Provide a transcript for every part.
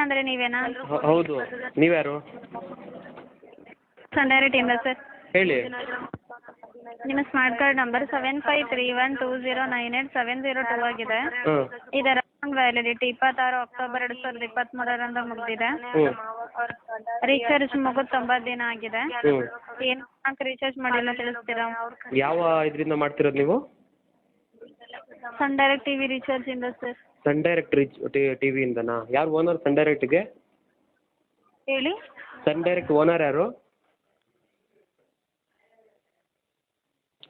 ಪ್ರವೀಣ್ ಅಂದರೆ ನೀವೇನಾ ಹೌದು. ನೀವ್ಯಾರು? ಸನ್ ಡೈರೆಕ್ಟಿಂದ ಸರ್. ಹೇಳಿ. ನಿಮ್ಮ smart card number seven five three one two zero nine eight seven zero two ಆಗಿದೆ. ಹಾಂ ಇದರ ವ್ಯಾಲಿಡಿಟಿ ಇಪ್ಪತ್ತಾರು ಅಕ್ಟೋಬರ್ ಎರಡು ಸಾವಿರದ ಇಪ್ಪತ್ತ್ಮೂರರಂದು ಮುಗಿದಿದೆ. ಹ್ಞೂ ರೀಚಾರ್ಜ್ ಮುಗಿದು ತೊಂಬತ್ತು ದಿನ ಆಗಿದೆ. ಹ್ಞೂ ಏನು ರೀಚಾರ್ಜ್ ಮಾಡಿಲ್ಲ ತಿಳಿಸ್ತೀರಾ? ಯಾವ ಇದರಿಂದ ಮಾಡ್ತಿರೋದು ನೀವು? ಸನ್ ಡೈರೆಕ್ಟ್ ಟಿವಿ ರೀಚಾರ್ಜ್ ಇಂದ sir Sun Direct reach TV ಇಂದನಾ? ಯಾರು ಓನರ್ ಸನ್ ಡೈರೆಕ್ಟ್ಗೆ ಹೇಳಿ. ಸನ್ ಡೈರೆಕ್ಟ್ ಓನರ್ ಯಾರು?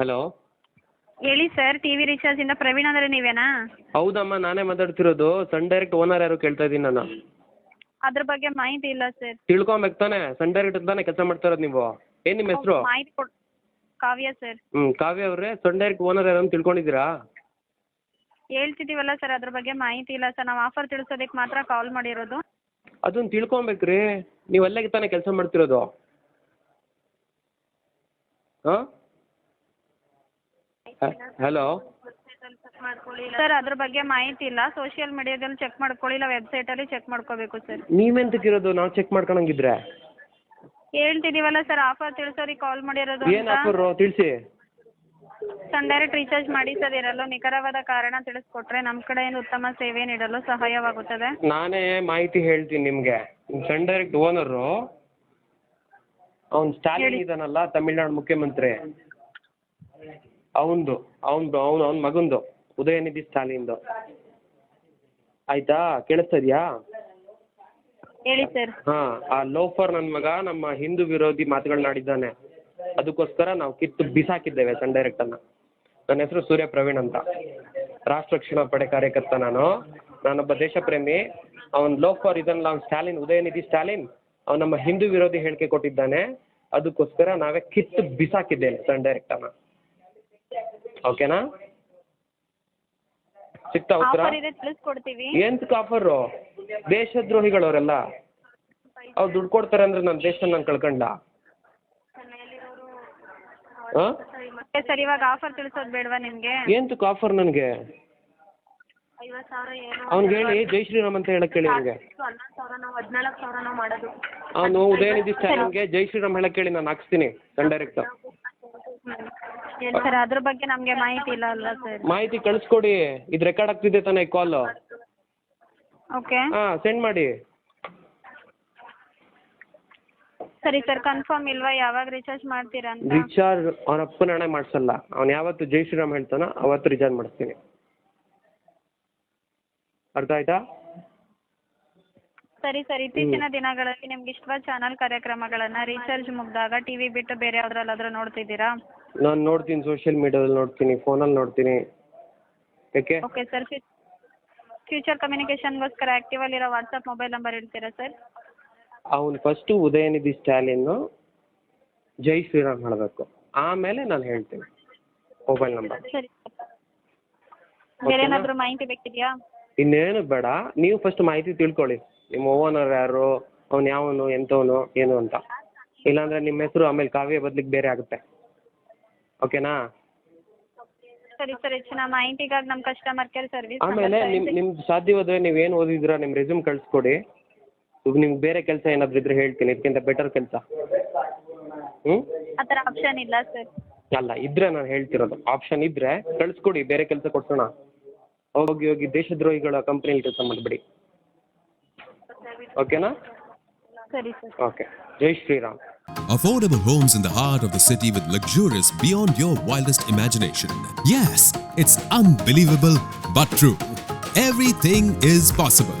ಹಲೋ ಹೇಳಿ ಸರ್ ಟಿವಿ ರೀಚಾರ್ಜ್ ಇಂದ ಪ್ರವೀಣ್ ಅಂದ್ರೆ ನೀವೇನಾ? ಹೌದಮ್ಮ ನಾನೇ ಮಾತಾಡ್ತಿರೋದು. ಸನ್ ಡೈರೆಕ್ಟ್ ಓನರ್ ಯಾರು ಕೇಳ್ತಾ ಇದ್ದೀನಿ ನಾನು. ಅದ್ರ ಬಗ್ಗೆ ಮಾಹಿತಿ ಇಲ್ಲ ಸರ್ ತಿಳ್ಕೊಬೇಕು ತಾನೆ. ಸನ್ ಡೈರೆಕ್ಟ್ ತಾನೇ ಕೆಲಸ ಮಾಡ್ತಾ ಇರೋದು ನೀವು. ಏನು ನಿಮ್ಮ ಹೆಸರು? ಮಾಹಿತಿ ಕೊಡ್ ಕಾವ್ಯ ಸರ್ ಹ್ಮ್ ಕಾವ್ಯ ಅವರೇ ಸನ್ ಡೈರೆಕ್ಟ್ ಓನರ್ ಯಾರು ಅಂತ ತಿಳ್ಕೊಂಡಿದ್ದೀರಾ? ಹೇಳ್ತಿದ್ದೀವಲ್ಲ ಸರ್ ಅದ್ರ ಬಗ್ಗೆ ಮಾಹಿತಿ ಇಲ್ಲ ಸರ್. ನಾವು ಆಫರ್ ತಿಳಿಸೋದಕ್ಕೆ ಮಾತ್ರ ಕಾಲ್ ಮಾಡಿರೋದು. ಅದನ್ನ ತಿಳ್ಕೊಬೇಕ್ರಿ. ನೀವು ಅಲ್ಲಿಗೆ ತಾನೇ ಕೆಲಸ ಮಾಡ್ತಿರೋದು. ಹಾಂ? ಹಲೋ? ಸರ್ ಅದ್ರ ಬಗ್ಗೆ ಮಾಹಿತಿ ಇಲ್ಲ. ಸೋಷಿಯಲ್ ಮೀಡಿಯಾದಲ್ಲಿ ಚೆಕ್ ಮಾಡ್ಕೊಳ್ಳಿ ಇಲ್ಲ ವೆಬ್ಸೈಟಲ್ಲಿ ಚೆಕ್ ಮಾಡ್ಕೋಬೇಕು ಸರ್. ನೀವೆಂತಕ್ಕಿರೋದು? ನಾವು ಚೆಕ್ ಮಾಡ್ಕೊಳಂಗಿದ್ರೆ. ಹೇಳ್ತಿದೀವಲ್ಲ ಸರ್ ಆಫರ್ ತಿಳಿಸೋರಿಗೆ ಕಾಲ್ ಮಾಡಿರೋದು ಏನು ಅಂತ ಆಫರು ತಿಳಿಸಿ. ಸನ್ ಡೈರೆಕ್ಟ್ ರೀಚಾರ್ಜ್ ಮಾಡಿ ಸರ್ ಇರಲು ನಿಖರವಾದ ಕಾರಣ ತಿಳಿಸ್ಕೊಟ್ರೆ ನಮ್ಮ ಕಡೆಯಿಂದ ಉತ್ತಮ ಸೇವೆ ನೀಡಲು ಸಹಾಯವಾಗುತ್ತದೆ. ನಾನೇ ಮಾಹಿತಿ ಹೇಳ್ತೀನಿ ನಿಮಗೆ. ಸನ್ ಡೈರೆಕ್ಟ್ ಓನರು ಅವ್ನು ಸ್ಟಾಲಿನ್ ಇದ್ದಾನಲ್ಲ ತಮಿಳ್ನಾಡು ಮುಖ್ಯಮಂತ್ರಿ. ಅವಂದು ಅವನದು ಅವ್ನು ಅವ್ನ ಮಗಂದು ಉದಯನಿಧಿ ಸ್ಟಾಲಿನ್ದು ಆಯ್ತಾ? ಕೇಳಿಸ್ತಾ ಇದೆಯಾ? ಹೇಳಿ ಸರ್. ಹಾಂ ಆ ಲೋಫರ್ ನನ್ನ ಮಗ ನಮ್ಮ ಹಿಂದೂ ವಿರೋಧಿ ಮಾತುಗಳನ್ನಾಡಿದ್ದಾನೆ ಅದಕ್ಕೋಸ್ಕರ ನಾವು ಕಿತ್ತು ಬಿಸಾಕಿದ್ದೇವೆ ಸನ್ ಡೈರೆಕ್ಟನ್ನು ನನ್ನ ಹೆಸರು ಸೂರ್ಯ ಪ್ರವೀಣ್ ಅಂತ. ರಾಷ್ಟ್ರ ರಕ್ಷಣಾ ಪಡೆ ಕಾರ್ಯಕರ್ತ ನಾನು. ನಾನೊಬ್ಬ ದೇಶಪ್ರೇಮಿ. ಅವನ್ ಲೋಫರ್ ಇದನ್ನ ಲಾಂಗ್ ಸ್ಟಾಲಿನ್ ಉದಯನಿಧಿ ಸ್ಟಾಲಿನ್. ಅವ್ನ ನಮ್ಮ ಹಿಂದೂ ವಿರೋಧಿ ಹೇಳಿಕೆ ಕೊಟ್ಟಿದ್ದಾನೆ. ಅದಕ್ಕೋಸ್ಕರ ನಾವೇ ಕಿತ್ತು ಬಿಸಾಕಿದ್ದೇನೆ ಸನ್ ಡೈರೆಕ್ಟನ್ನು ಓಕೆನಾ? ಸಿಗ್ತಾ ಉತ್ತರ? ಎಂತಕ್ಕೆ ಆಫರು ದೇಶದ್ರೋಹಿಗಳವರೆಲ್ಲ. ಅವ್ರು ದುಡ್ಡು ಕೊಡ್ತಾರೆ ಅಂದ್ರೆ ನನ್ನ ದೇಶ ನಾನು ಕಳ್ಕೊಂಡ ಹಾಂ? ಮತ್ತೆ ಸರ್ ಇವಾಗ ಆಫರ್ ತಿಳಿಸೋದು ಬೇಡವಾ ನಿಮಗೆ? ತುಕ್ಕು ಆಫರ್ ನನಗೆ? ಐವತ್ತು ಸಾವಿರ ಏನು ಅವ್ನಿಗೆ ಹೇಳಿ ಜೈ ಶ್ರೀರಾಮ್ ಅಂತ ಹೇಳಕ್ಕೆ ಹೇಳಿ ಅವ್ನಿಗೆ. ಹನ್ನೊಂದು ಸಾವಿರ ನಾವು ಹದಿನಾಲ್ಕು ಸಾವಿರ ನಾವು ಮಾಡೋದು. ಅವನು ಉದಯನಿಧಿ ಸ್ಟಾಲಿನ್ಗೆ ಜೈ ಶ್ರೀರಾಮ್ ಹೇಳಕ್ ಹೇಳಿ ನಾನು ಹಾಕ್ಸ್ತೀನಿ ಸನ್ ಡೈರೆಕ್ಟ್ ಸರ್ ಅದ್ರ ಬಗ್ಗೆ ನಮಗೆ ಮಾಹಿತಿ ಇಲ್ಲ ಅಲ್ವಾ ಸರ್? ಮಾಹಿತಿ ಕಳಿಸ್ಕೊಡಿ ಇದು ರೆಕಾರ್ಡ್ ಆಗ್ತಿದೆ ತಾನೇ ಕಾಲ್ ಓಕೆ. ಹಾಂ ಸೆಂಡ್ ಮಾಡಿ. ಸರಿ ಸರ್ ಕನ್ಫರ್ಮ್ ಇಲ್ವಾ? ಯಾವಾಗ ರೀಚಾರ್ಜ್ ಮಾಡ್ತೀರಾ ಅಂತ? ರಿಚಾರ್ಜ್ ಅವನ ಅಪ್ಪನ ಹಣೆ ಮಾಡಿಸಲ್ಲ. ಅವ್ನು ಯಾವತ್ತು ಜೈ ಶ್ರೀರಾಮ್ ಹೇಳ್ತಾನೋ ಅವತ್ತು ರಿಚಾರ್ಜ್ ಮಾಡಿಸ್ತೀನಿ. ಅರ್ಥ ಆಯ್ತಾ? ಸರಿ ಸರ್ ಇತ್ತೀಚಿನ ದಿನಗಳಲ್ಲಿ ನಿಮ್ಗೆ ಇಷ್ಟವಾದ ಚಾನಲ್ ಕಾರ್ಯಕ್ರಮಗಳನ್ನ ರೀಚಾರ್ಜ್ ಮುಗ್ದಾಗ ಟಿವಿ ಬಿಟ್ಟು ಬೇರೆ ಯಾವ್ದ್ರಲ್ಲಾದ್ರೂ ನೋಡ್ತಿದ್ದೀರಾ? ನಾನು ನೋಡ್ತೀನಿ ಸೋಷಿಯಲ್ ಮೀಡಿಯಾದಲ್ಲಿ ನೋಡ್ತೀನಿ ಫೋನಲ್ಲಿ ನೋಡ್ತೀನಿ. ಯಾಕೆ ಓಕೆ ಸರ್ ಫ್ಯೂಚರ್ ಕಮ್ಯುನಿಕೇಶನ್ಗೋಸ್ಕರ ಆಕ್ಟಿವ್ ಅಲ್ಲಿರೋ ವಾಟ್ಸಪ್ ಮೊಬೈಲ್ ನಂಬರ್ ಹೇಳ್ತೀರಾ ಸರ್ ಅವನು ಫಸ್ಟು ಉದಯನಿಧಿ ಸ್ಟಾಲಿನ್ ಜೈ ಶ್ರೀರಾಮ್ ಹೇಳಬೇಕು. ಆಮೇಲೆ ನಾನು ಹೇಳ್ತೀನಿ ಮೊಬೈಲ್ ನಂಬರ್ ಸರಿ ಬೇರೆ ಏನಾದರೂ ಮಾಹಿತಿ ಬೇಕಿದೆಯಾ? ಇನ್ನೇನು ಬೇಡ ನೀವು ಫಸ್ಟ್ ಮಾಹಿತಿ ತಿಳ್ಕೊಳ್ಳಿ. ನಿಮ್ಮ ಓನರ್ ಯಾರು ಅವ್ನು ಯಾವನು ಎಂಥವನು ಏನು ಅಂತ. ಇಲ್ಲಾಂದ್ರೆ ನಿಮ್ಮ ಹೆಸರು ಆಮೇಲೆ ಕಾವ್ಯ ಬದ್ಲಿಕ್ಕೆ ಬೇರೆ ಆಗುತ್ತೆ. ಓಕೆನಾ ಸರಿ ಸರ್ ಹೆಚ್ಚಿನ ಮಾಹಿತಿಗಾಗಿ ನಮ್ಮ ಕಸ್ಟಮರ್ ಕೇರ್ ಸರ್ವಿಸ್ ಆಮೇಲೆ ನಿಮ್ಮ ನಿಮ್ದು ಸಾಧ್ಯವಾದರೆ ನೀವು ಏನು ಓದಿದ್ದೀರಾ ನಿಮ್ಮ ರೆಸ್ಯೂಮ್ ಕಳಿಸ್ಕೊಡಿ. ನಿಮ್ಗೆ ಬೇರೆ ಕೆಲಸ ಏನಾದರೂ ಇದ್ರೆ ಹೇಳ್ತೀನಿ ಇದಕ್ಕಿಂತ ಬೆಟರ್ ಕೆಲಸ ಹ್ಞೂ ಆ ಥರ ಆಪ್ಷನ್ ಇಲ್ಲ ಸರ್ ಅಲ್ಲ ಇದ್ರೆ ನಾನು ಹೇಳ್ತಿರೋದು ಆಪ್ಷನ್ ಇದ್ರೆ ಕಳಿಸ್ಕೊಡಿ ಬೇರೆ ಕೆಲಸ ಕೊಡ್ಸೋಣ ಹೋಗಿ ಹೋಗಿ ದೇಶದ್ರೋಹಿಗಳ ಕಂಪ್ನಿಲಿ ಕೆಲಸ ಮಾಡಿಬಿಡಿ ಓಕೆನಾ ಸರಿ sir okay Jai Shriram Affordable homes in the heart of the city with luxurious beyond your wildest imagination. Yes, it's unbelievable but true. Everything is possible.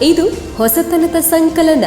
ಇದು ಹೊಸತನದ ಸಂಕಲನ.